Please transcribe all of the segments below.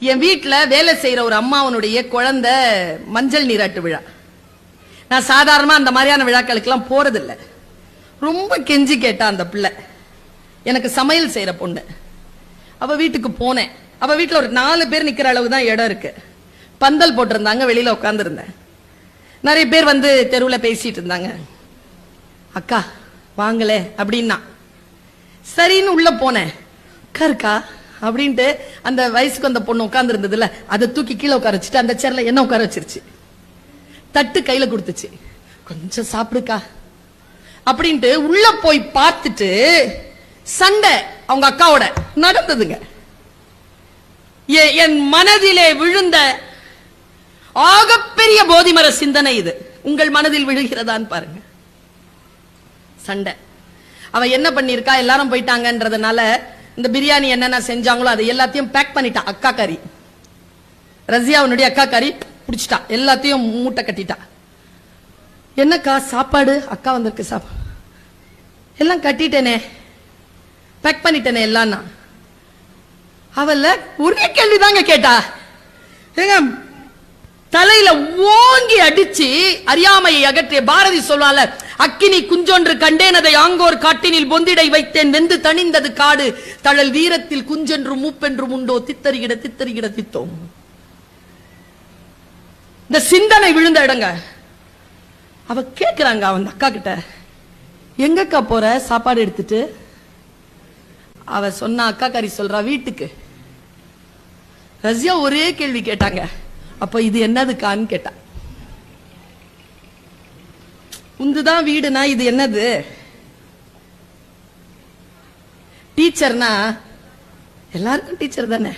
என் வீட்டில் வேலை செய்கிற ஒரு அம்மாவனுடைய குழந்தை மஞ்சள் நீராட்டு விழா. நான் சாதாரணமாக அந்த மாதிரியான விழாக்களுக்கெல்லாம் போகிறதில்ல ரொம்ப கெஞ்சி கேட்டா அந்த பிள்ளை. எனக்கு சமையல் செய்கிற பொண்ணு. அவள் வீட்டுக்கு போனேன். அவள் வீட்டில் ஒரு நாலு பேர் நிற்கிற அளவு தான் இடம் இருக்கு. பந்தல் போட்டிருந்தாங்க வெளியில் உட்காந்துருந்தேன் நிறைய பேர் வந்து தெருவில் பேசிட்டு இருந்தாங்க. அக்கா வாங்களே அப்படின்னா. சரின்னு உள்ள போனேன். உட்காருக்கா அப்படின்ட்டு அந்த வயசுக்கு அந்த பொண்ணு உட்கார்ந்து இருந்ததுல அதை தூக்கி கீழே உட்கார வச்சுட்டு அந்த சேர்ல என்ன உட்கார வச்சிருச்சு. தட்டு கையில கொடுத்துச்சு. கொஞ்சம் சாப்பிடுக்கா. அப்படின்ட்டு உள்ள போய் பார்த்துட்டு சண்டை அவங்க அக்காவோட நடந்ததுங்க. என் மனதிலே விழுந்த ஆகப்பெரிய போதிமர சிந்தனை இது. உங்கள் மனதில் விழுகிறதான்னு பாருங்க. சண்டை. அவ என்ன பண்ணிருக்கா எல்லாரும் போயிட்டாங்கன்றதுனால இந்த பிரியாணி என்னென்ன செஞ்சாங்களோ அதை எல்லாத்தையும் பேக் பண்ணிட்டா அக்கா கறி. ரஷ்யாவுனுடைய அக்கா கறி பிடிச்சிட்டா. எல்லாத்தையும் மூட்டை கட்டிட்டா. என்னக்கா சாப்பாடு? அக்கா வந்திருக்கு சாப்பாடு எல்லாம் கட்டிட்டேனே. பேக் பண்ணிட்டேனே எல்லாம் நான் அவள ஒரே கேள்விதாங்க கேட்டா. ஏங்க தலையில ஓங்கி அடிச்சு அறியாமையை அகற்றிய பாரதி சொல்லால அக்கினி குஞ்சொன்று கண்டேன் அதை ஆங்கோர் காட்டினில் பொந்திடை வைத்தேன் வெந்து தணிந்தது காடு. தழல் வீரத்தில் குஞ்சென்று மூப்பென்றும் உண்டோ? தித்தரிகிட தித்தரிகிட தித்தோம். இந்த சிந்தனை விழுந்த இடங்க. அவ கேக்குறாங்க அவன் அக்கா கிட்ட. எங்கக்கா போற? சாப்பாடு எடுத்துட்டு. அவ சொன்ன அக்கா கறி சொல்றா வீட்டுக்கு. ரஷ்யா ஒரே கேள்வி கேட்டாங்க. அப்ப இது என்னதுக்கான்னு கேட்டா. உந்துதான் வீடுனா இது என்னது? டீச்சர்னா எல்லாருக்கும் டீச்சர் தானே.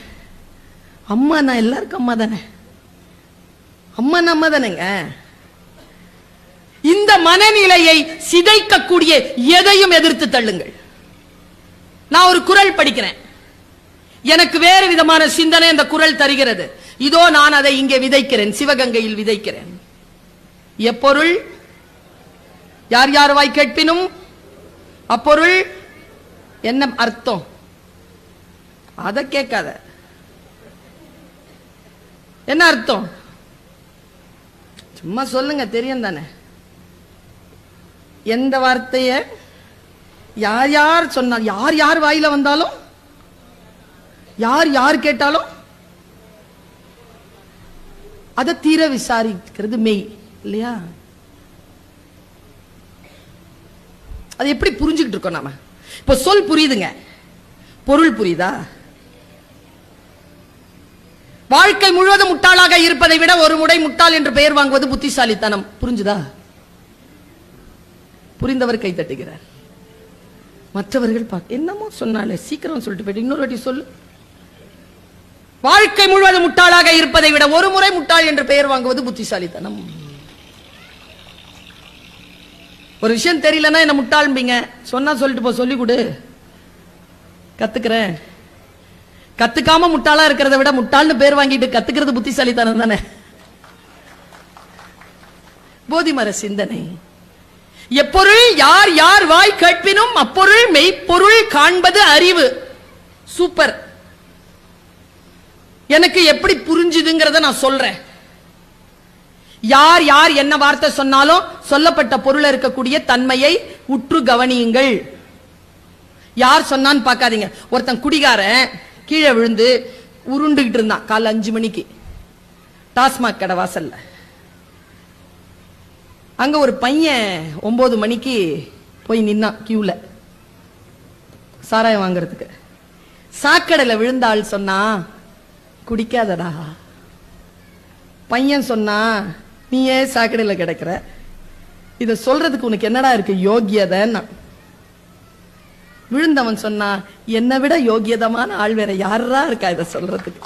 அம்மானா எல்லாருக்கும் அம்மா தானே. அம்மா அம்மா தானேங்க. இந்த மனநிலையை சிதைக்கக்கூடிய எதையும் எதிர்த்து தள்ளுங்கள். நான் ஒரு குரல் படிக்கிறேன். எனக்கு வேறு விதமான சிந்தனை அந்த குரல் தருகிறது. இதோ நான் அதை இங்கே விதைக்கிறேன் சிவகங்கையில் விதைக்கிறேன். எப்பொருள்? யார் யார் வாய் கேட்பினும்? அப்பொருள்? என்ன அர்த்தம்? அத கேட்காத. என்ன அர்த்தம்? சும்மா சொல்லுங்க தெரியும் தானே. எந்த வார்த்தைய? யார் யார் சொன்னால் யார் யார் வாயில வந்தாலும் யார் யார் கேட்டாலும் அதை தீர விசாரிக்கிறது மெய் இல்லையா? அது எப்படி புரிஞ்சுக்கிட்டு இருக்கோம் நாம? இப்ப சொல் புரியுதுங்க. பொருள் புரியுதா? வாழ்க்கை முழுவதும் முட்டாளாக இருப்பதை விட ஒரு முறை முட்டாள் என்று பெயர் வாங்குவது புத்திசாலித்தனம். புரிஞ்சுதா? புரிந்தவர் கை தட்டுகிறார். மற்றவர்கள் என்னமோ சொன்னாலே சீக்கிரம் சொல்லிட்டு போயிட்டு இன்னொரு வாட்டி சொல்லு. வாழ்க்கை முழுவதும் முட்டாளாக இருப்பதை விட ஒரு முறை முட்டாள் என்று பெயர் வாங்குவது புத்திசாலித்தனம். ஒரு விஷயம் தெரியலன்னா என்ன முட்டாள்பீங்க? சொன்னா சொல்லிட்டு போ சொல்லி கொடு. கத்துக்கிறேன். கத்துக்காம முட்டாளா இருக்கிறத விட முட்டாள்னு பேர் வாங்கிட்டு கத்துக்கிறது புத்திசாலித்தனம் தானே? போதிமர சிந்தனை. எப்பொருள் யார் யார் வாய் கேட்பினும் அப்பொருள் மெய்ப்பொருள் காண்பது அறிவு. சூப்பர். எனக்கு எப்படி புரிஞ்சுதுங்கிறத நான் சொல்றேன். யார் யார் என்ன வார்த்தை சொன்னாலும் சொல்லப்பட்ட பொருள் இருக்கக்கூடிய தன்மையை உற்று கவனியுங்கள். யார் சொன்னான்னு பார்க்காதீங்க. ஒருத்தன் குடிகாரன் கீழே விழுந்து உருண்டுகிட்டு இருந்தான் காலை அஞ்சு மணிக்கு. டாஸ்மாக் கடை வாசல்ல. அங்க ஒரு பையன் ஒன்பது மணிக்கு போய் நின்னான் கியூல சாராயம் வாங்குறதுக்கு. சாக்கடையில விழுந்தாள் சொன்னா குடிக்காதடா. பையன் சொன்னா நீ ஏன் சாக்கடையில் கிடக்குற. இத சொல்றதுக்கு உனக்கு என்னடா இருக்கு யோகியதைன்னா? விழுந்தவன் சொன்னா என்னை விட யோகியதமான ஆள் வேற யாரா இருக்கா இத சொல்றதுக்கு?